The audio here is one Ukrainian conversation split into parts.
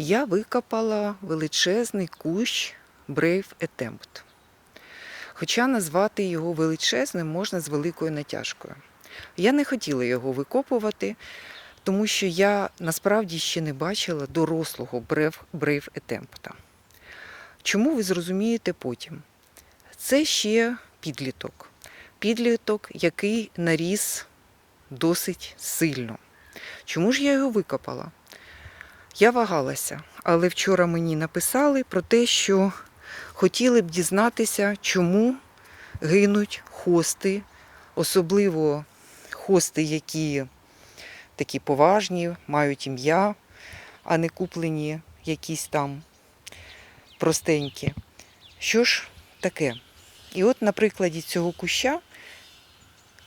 я викопала величезний кущ Brave Attempt. Хоча назвати його величезним можна з великою натяжкою. Я не хотіла його викопувати, тому що я насправді ще не бачила дорослого Brave, Attempt. Чому ви зрозумієте потім? Це ще підліток. Підліток, який наріс досить сильно. Чому ж я його викопала? Я вагалася, але вчора мені написали про те, що хотіли б дізнатися, чому гинуть хости, особливо хости, які такі поважні, мають ім'я, а не куплені якісь там простенькі. Що ж таке? І от на прикладі цього куща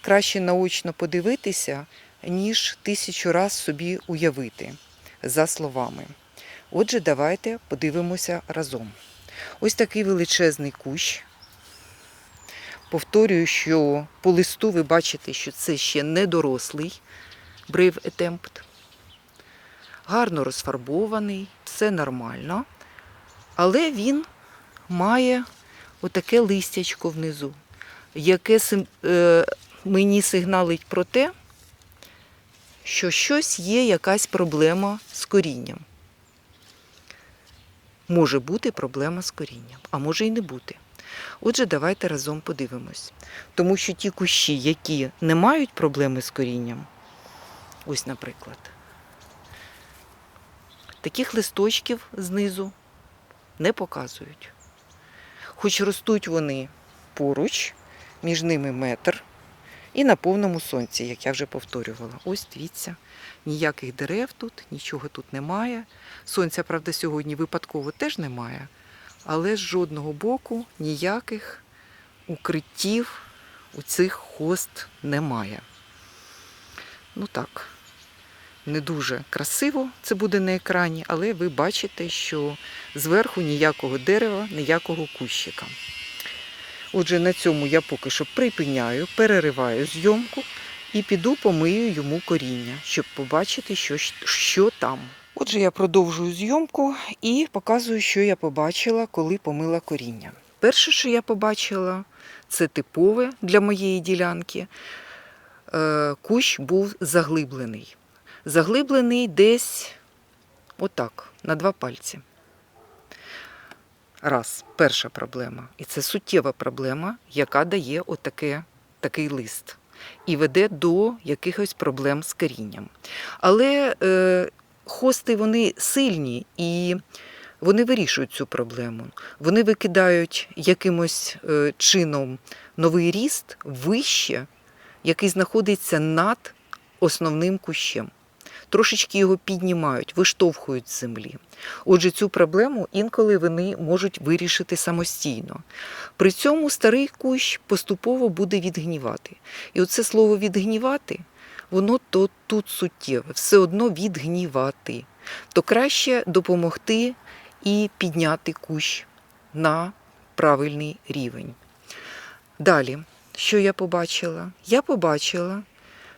краще наочно подивитися, ніж тисячу раз собі уявити за словами. Отже, давайте подивимося разом. Ось такий величезний кущ. Повторюю, що по листу ви бачите, що це ще не дорослий Brave Attempt. Гарно розфарбований, все нормально. Але він має отаке листячко внизу, яке е, мені сигналить про те, що щось є якась проблема з корінням. Може бути проблема з корінням, а може і не бути. Отже, давайте разом подивимось. Тому що ті кущі, які не мають проблеми з корінням, ось, наприклад, таких листочків знизу не показують. Хоч ростуть вони поруч, між ними метр, і на повному сонці, як я вже повторювала. Ось дивіться, ніяких дерев тут, нічого тут немає. Сонця, правда, сьогодні випадково теж немає, але з жодного боку ніяких укриттів у цих хост немає. Ну так, не дуже красиво це буде на екрані, але ви бачите, що зверху ніякого дерева, ніякого кущика. Отже, на цьому я поки що припиняю, перериваю зйомку і піду помию йому коріння, щоб побачити, що, що там. Отже, я продовжую зйомку і показую, що я побачила, коли помила коріння. Перше, що я побачила, це типове для моєї ділянки. Е, Кущ був заглиблений. Заглиблений десь отак, на два пальці. Раз, перша проблема. І це суттєва проблема, яка дає отаке, такий лист і веде до якихось проблем з корінням. Але е, хости вони сильні і вони вирішують цю проблему. Вони викидають якимось е, чином новий ріст вище, який знаходиться над основним кущем. Трошечки його піднімають, виштовхують з землі. Отже, цю проблему інколи вони можуть вирішити самостійно. При цьому старий кущ поступово буде відгнівати. І оце слово відгнівати, воно то тут суттєве, все одно відгнівати. То краще допомогти і підняти кущ на правильний рівень. Далі, що я побачила? Я побачила,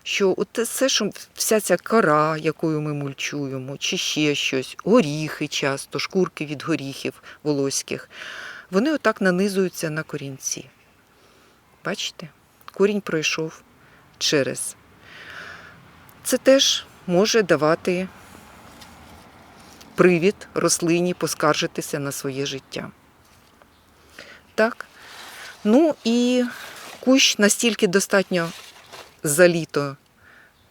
що от все, що вся ця кора, якою ми мульчуємо, чи ще щось, горіхи часто, шкурки від горіхів волоських, вони отак нанизуються на корінці. Бачите? Корінь пройшов через. Це теж може давати привід рослині поскаржитися на своє життя. Так. Ну і кущ настільки достатньо за літо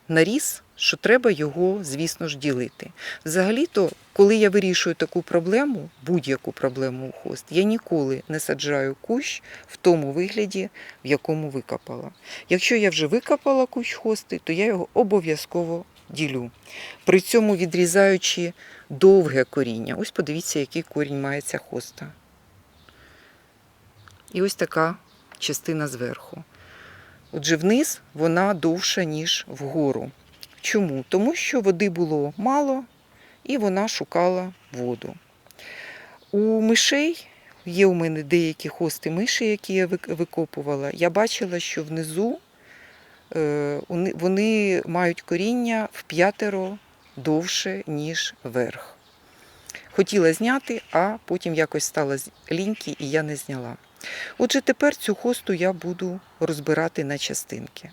наріс, що треба його, звісно ж, ділити. Взагалі-то, коли я вирішую таку проблему, будь-яку проблему у хост, я ніколи не саджаю кущ в тому вигляді, в якому викопала. Якщо я вже викопала кущ хости, то я його обов'язково ділю. При цьому відрізаючи довге коріння. Ось подивіться, який корінь має ця хоста. І ось така частина зверху. Отже, вниз вона довша, ніж вгору. Чому? Тому що води було мало і вона шукала воду. У мишей є у мене деякі хости миші, які я викопувала. Я бачила, що внизу е, вони- мають коріння в п'ятеро довше, ніж верх. Хотіла зняти, а потім якось стала ліньки і я не зняла. Отже, тепер цю хосту я буду розбирати на частинки.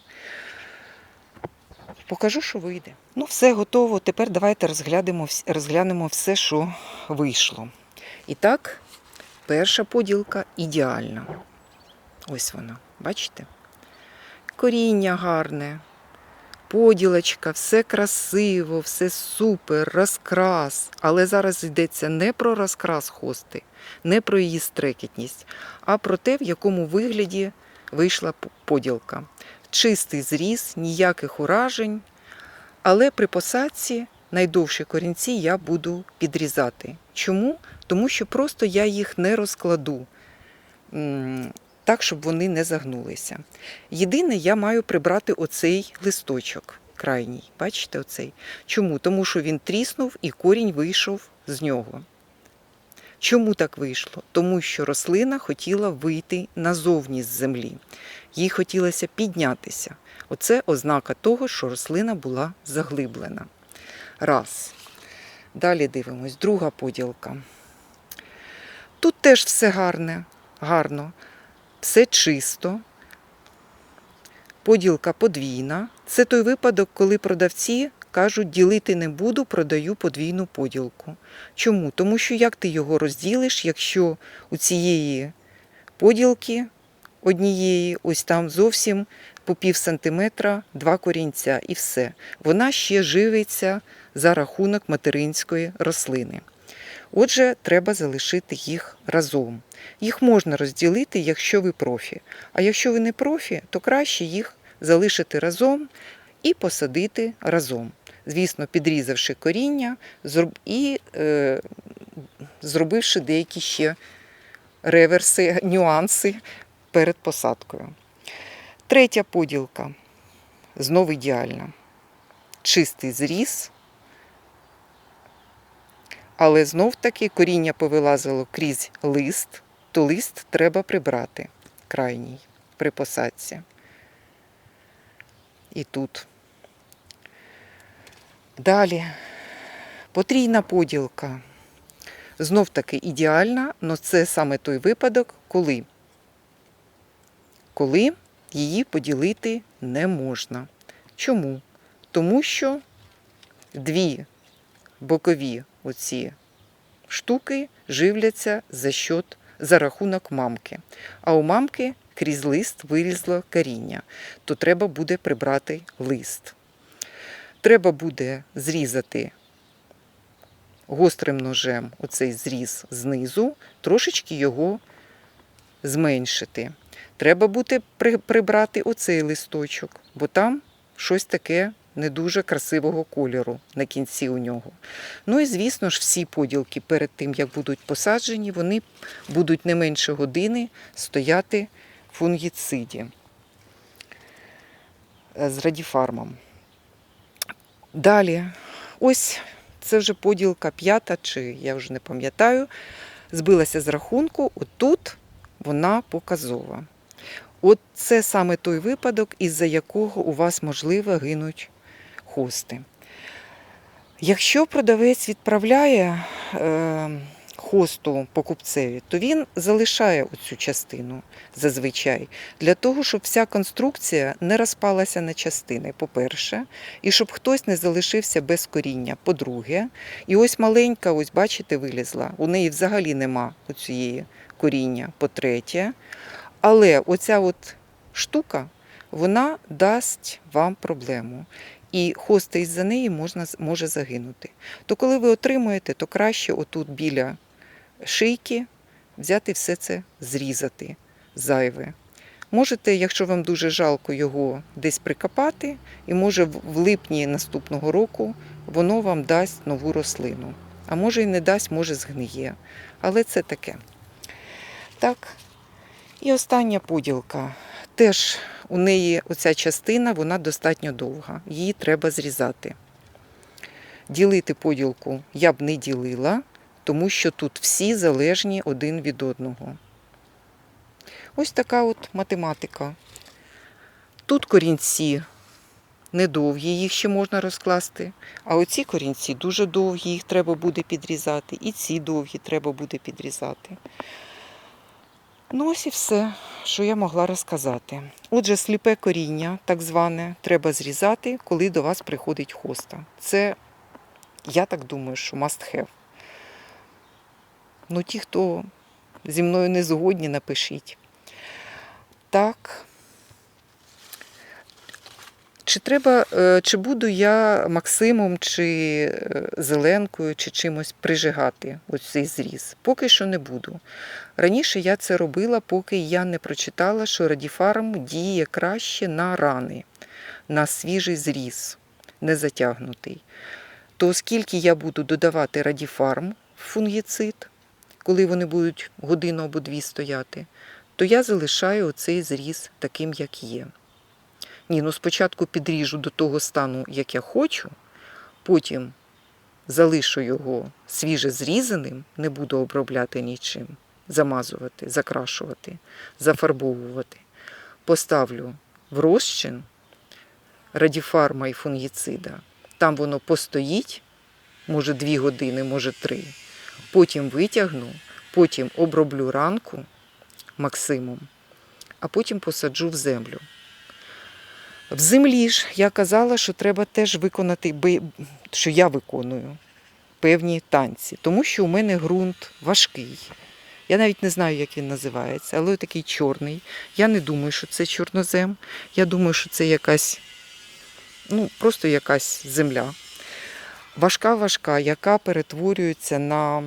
Покажу, що вийде. Ну, все готово. Тепер давайте розглянемо, розглянемо все, що вийшло. І так, перша поділка ідеальна. Ось вона, бачите? Коріння гарне, поділочка, все красиво, все супер, розкрас. Але зараз йдеться не про розкрас хости, не про її стрекітність, а про те, в якому вигляді вийшла поділка. Чистий зріз, ніяких уражень. Але при посадці найдовші корінці я буду підрізати. Чому? Тому що просто я їх не розкладу так, щоб вони не загнулися. Єдине, я маю прибрати оцей листочок крайній. Бачите, оцей? Чому? Тому що він тріснув і корінь вийшов з нього. Чому так вийшло? Тому що рослина хотіла вийти назовні з землі. Їй хотілося піднятися. Оце ознака того, що рослина була заглиблена. Раз. Далі дивимось, друга поділка. Тут теж все гарне, гарно, все чисто. Поділка подвійна. Це той випадок, коли продавці кажуть, ділити не буду, продаю подвійну поділку. Чому? Тому що як ти його розділиш, якщо у цієї поділки однієї, ось там зовсім по пів сантиметра два корінця і все. Вона ще живиться за рахунок материнської рослини. Отже, треба залишити їх разом. Їх можна розділити, якщо ви профі. А якщо ви не профі, то краще їх залишити разом і посадити разом. Звісно, підрізавши коріння і е, зробивши деякі ще реверси, нюанси перед посадкою. Третя поділка знову ідеальна. Чистий зріз, але знов таки коріння повилазило крізь лист, то лист треба прибрати крайній при посадці. І тут. Далі потрійна поділка. Знов таки ідеальна, але це саме той випадок, коли, коли її поділити не можна. Чому? Тому що дві бокові оці штуки живляться за счет, за рахунок мамки. А у мамки крізь лист вилізло коріння, то треба буде прибрати лист. Треба буде зрізати гострим ножем оцей зріз знизу, трошечки його зменшити. Треба буде прибрати оцей листочок, бо там щось таке не дуже красивого кольору на кінці у нього. Ну і звісно ж, всі поділки перед тим, як будуть посаджені, вони будуть не менше години стояти в фунгіциді е, з радіфармом. Далі, ось це вже поділка п'ята, чи я вже не пам'ятаю, збилася з рахунку, отут вона показова. От це саме той випадок, із-за якого у вас, можливо, гинуть хости. Якщо продавець відправляє е, хосту покупцеві, то він залишає оцю частину зазвичай для того, щоб вся конструкція не розпалася на частини, по-перше, і щоб хтось не залишився без коріння. По-друге, і ось маленька, ось бачите, вилізла. У неї взагалі нема оцієї коріння. По-третє, але оця от штука, вона дасть вам проблему. І хоста із-за неї можна, може загинути. То коли ви отримуєте, то краще отут біля шийки взяти все це, зрізати зайве. Можете, якщо вам дуже жалко його десь прикопати, і може в липні наступного року воно вам дасть нову рослину. А може і не дасть, може згниє. Але це таке. Так. І остання поділка. Теж у неї оця частина, вона достатньо довга. Її треба зрізати. Ділити поділку я б не ділила, тому що тут всі залежні один від одного. Ось така от математика. Тут корінці недовгі, їх ще можна розкласти. А оці корінці дуже довгі, їх треба буде підрізати. І ці довгі треба буде підрізати. Ну, ось і все, що я могла розказати. Отже, сліпе коріння, так зване, треба зрізати, коли до вас приходить хоста. Це, я так думаю, що must have. Ну, ті, хто зі мною не згодні, напишіть. Так. Чи треба, е, чи буду я Максимом, чи е, Зеленкою, чи чимось прижигати ось цей зріз? Поки що не буду. Раніше я це робила, поки я не прочитала, що радіфарм діє краще на рани, на свіжий зріз, не затягнутий. То оскільки я буду додавати радіфарм фунгіцид, коли вони будуть годину або дві стояти, то я залишаю оцей зріз таким, як є. Ні, ну спочатку підріжу до того стану, як я хочу, потім залишу його свіже зрізаним, не буду обробляти нічим, замазувати, закрашувати, зафарбовувати. Поставлю в розчин радіфарма і фунгіцида. Там воно постоїть, може дві години, може три. Потім витягну, потім оброблю ранку максимум, а потім посаджу в землю. В землі ж я казала, що треба теж виконати, що я виконую певні танці, тому що у мене ґрунт важкий. Я навіть не знаю, як він називається, але такий чорний. Я не думаю, що це чорнозем. Я думаю, що це якась, ну, просто якась земля. Важка-важка, яка перетворюється на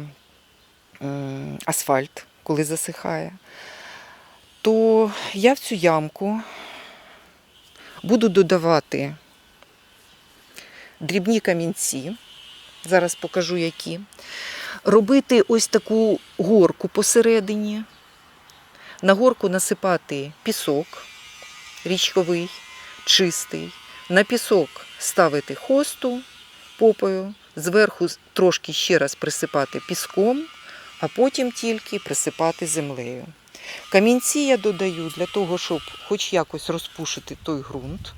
асфальт, коли засихає. То я в цю ямку Буду додавати дрібні камінці. Зараз покажу які. Робити ось таку горку посередині. На горку насипати пісок річковий, чистий. На пісок ставити хосту попою, зверху трошки ще раз присипати піском, а потім тільки присипати землею. Камінці я додаю для того, щоб хоч якось розпушити той ґрунт.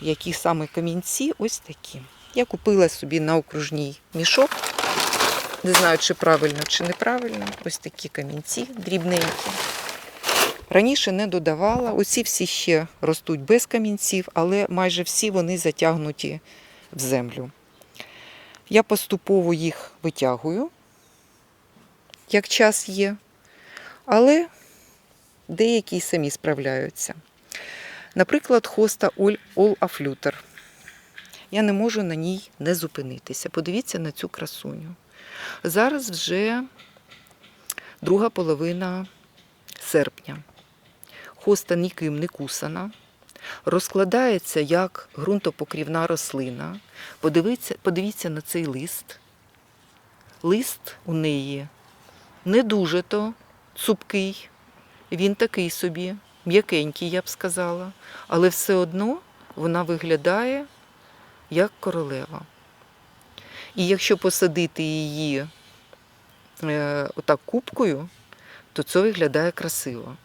Які саме камінці, ось такі. Я купила собі на окружній мішок. Не знаю, чи правильно, чи неправильно. Ось такі камінці дрібненькі. Раніше не додавала. Оці всі ще ростуть без камінців, але майже всі вони затягнуті в землю. Я поступово їх витягую як час є, але деякі самі справляються. Наприклад, хоста All Affluter. Я не можу на ній не зупинитися. Подивіться на цю красуню. Зараз вже друга половина серпня. Хоста ніким не кусана. Розкладається як ґрунтопокрівна рослина. Подивіться, подивіться на цей лист. Лист у неї не дуже то цупкий, він такий собі, м'якенький, я б сказала, але все одно вона виглядає як королева. І якщо посадити її е, отак кубкою, то це виглядає красиво.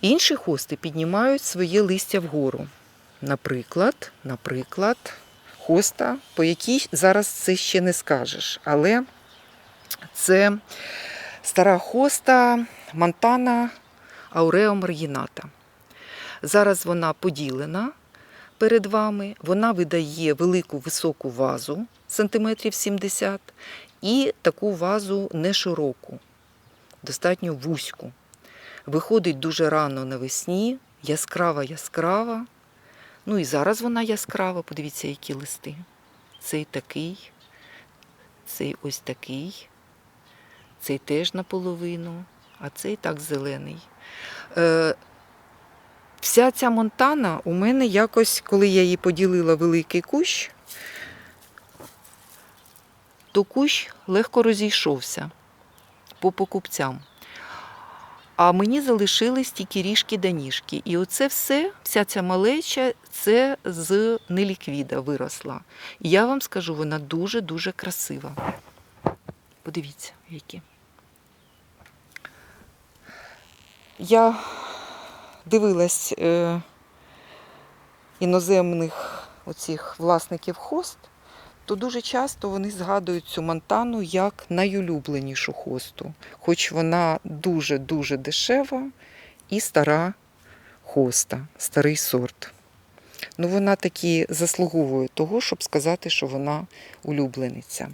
Інші хости піднімають своє листя вгору. Наприклад, наприклад, хоста, по якій зараз це ще не скажеш, але це стара хоста Монтана Аурео Маргіната. Зараз вона поділена перед вами, вона видає велику високу вазу сантиметрів 70 і таку вазу не широку, достатньо вузьку. Виходить дуже рано навесні, яскрава яскрава. Ну і зараз вона яскрава, подивіться, які листи. Цей такий, цей ось такий. Цей теж наполовину, а цей так зелений. Е, Вся ця монтана у мене якось, коли я її поділила великий кущ, то кущ легко розійшовся по покупцям. А мені залишились тільки ріжки да ніжки. І оце все, вся ця малеча, це з неліквіда виросла. І я вам скажу, вона дуже-дуже красива. Подивіться, які. Я дивилась е, іноземних оцих власників хост, то дуже часто вони згадують цю монтану як найулюбленішу хосту, хоч вона дуже-дуже дешева і стара хоста, старий сорт. Ну, вона таки заслуговує того, щоб сказати, що вона улюблениця.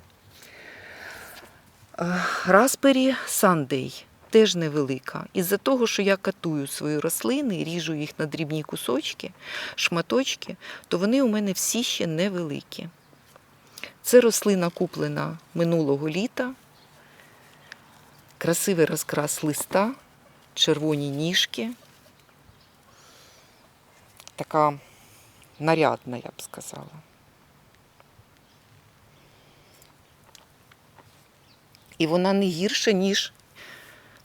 Распері Сандей теж невелика. Із-за того, що я катую свої рослини, ріжу їх на дрібні кусочки, шматочки, то вони у мене всі ще невеликі. Це рослина куплена минулого літа. Красивий розкрас листа, червоні ніжки. Така нарядна, я б сказала. І вона не гірша, ніж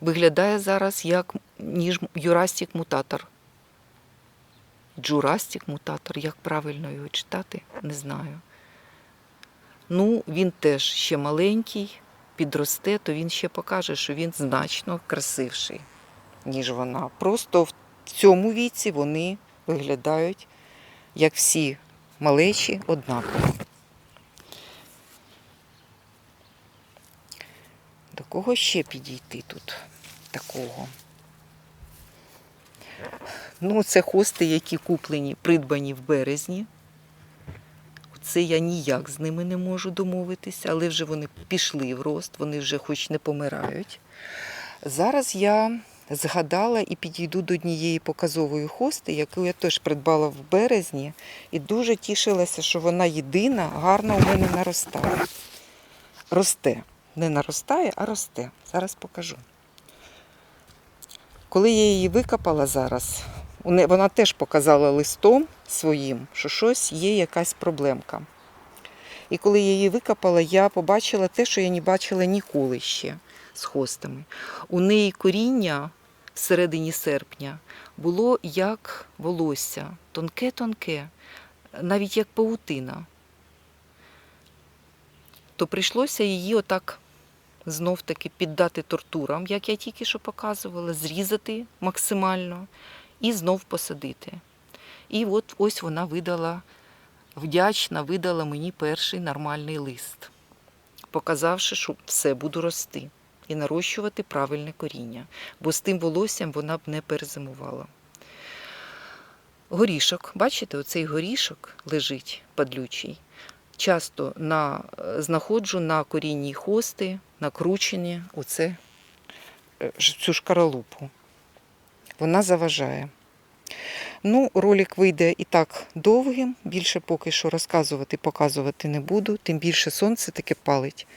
виглядає зараз як ніж Юрастік мутатор. Джурастік мутатор, як правильно його читати, не знаю. Ну, він теж ще маленький, підросте, то він ще покаже, що він значно красивший, ніж вона. Просто в цьому віці вони виглядають, як всі малечі, однаково. Кого ще підійти тут такого? Ну, це хости, які куплені, придбані в березні. Це я ніяк з ними не можу домовитися, але вже вони пішли в рост, вони вже хоч не помирають. Зараз я згадала і підійду до однієї показової хости, яку я теж придбала в березні, і дуже тішилася, що вона єдина, гарно у мене наростає. Росте. Не наростає, а росте. Зараз покажу. Коли я її викопала зараз, вона теж показала листом своїм, що щось є якась проблемка. І коли я її викопала, я побачила те, що я не бачила ніколи ще з хостами. У неї коріння всередині серпня було як волосся, тонке-тонке, навіть як паутина. То прийшлося її отак знов таки піддати тортурам, як я тільки що показувала, зрізати максимально і знов посадити. І от ось вона видала, вдячна, видала мені перший нормальний лист, показавши, що все буду рости і нарощувати правильне коріння, бо з тим волоссям вона б не перезимувала. Горішок, бачите, оцей горішок лежить падлючий. Часто на, знаходжу на корінній хости, накручені оце, е, ж- цю шкаралупу. Вона заважає. Ну, ролик вийде і так довгим, більше поки що розказувати, показувати не буду, тим більше сонце таке палить.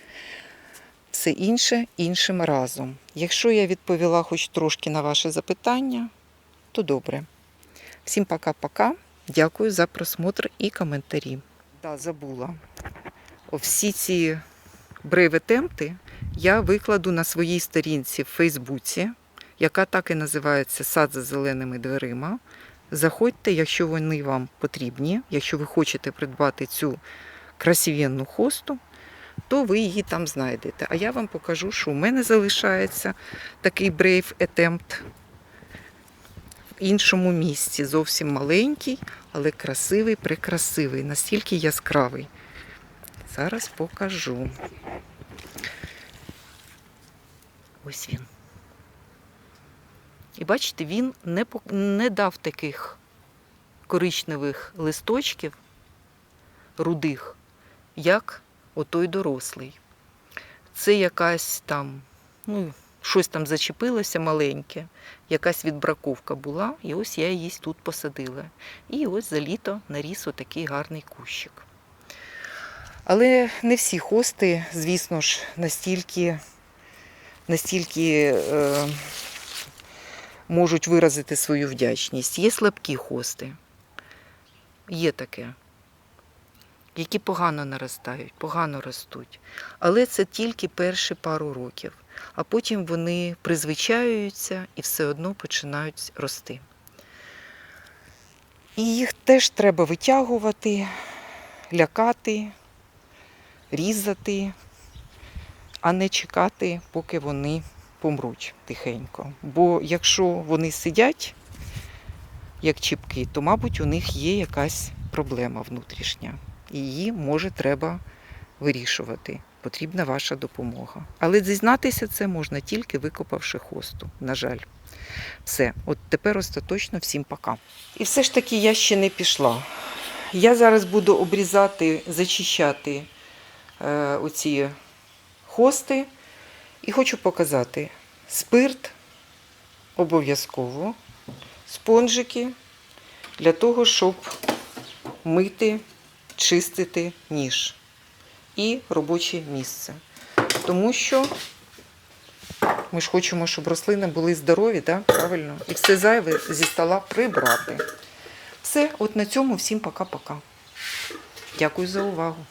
Все інше іншим разом. Якщо я відповіла хоч трошки на ваше запитання, то добре. Всім пока-пока. Дякую за просмотр і коментарі. Да, забула. Всі ці брейветемпти я викладу на своїй сторінці в Фейсбуці, яка так і називається Сад за зеленими дверима. Заходьте, якщо вони вам потрібні, якщо ви хочете придбати цю красивенну хосту, то ви її там знайдете. А я вам покажу, що у мене залишається такий Brave Attempt в іншому місці. Зовсім маленький, але красивий, прекрасивий, настільки яскравий. Зараз покажу. Ось він. І бачите, він не, не дав таких коричневих листочків, рудих, як отой дорослий. Це якась там, ну, щось там зачепилося маленьке, якась відбраковка була, і ось я її тут посадила. І ось за літо наріс отакий гарний кущик. Але не всі хости, звісно ж, настільки, настільки е, можуть виразити свою вдячність. Є слабкі хости, є таке, які погано наростають, погано ростуть. Але це тільки перші пару років, а потім вони призвичаюються і все одно починають рости. І їх теж треба витягувати, лякати, різати, а не чекати, поки вони помруть тихенько. Бо якщо вони сидять як чіпки, то, мабуть, у них є якась проблема внутрішня. І її може треба вирішувати. Потрібна ваша допомога. Але дізнатися це можна тільки викопавши хосту, на жаль. Все, от тепер остаточно всім пока. І все ж таки я ще не пішла. Я зараз буду обрізати, зачищати е, оці хости. І хочу показати спирт обов'язково, спонжики для того, щоб мити, чистити ніж і робоче місце. Тому що ми ж хочемо, щоб рослини були здорові, так? правильно? І все зайве зі стола прибрати. Все, от на цьому всім пока-пока. Дякую за увагу.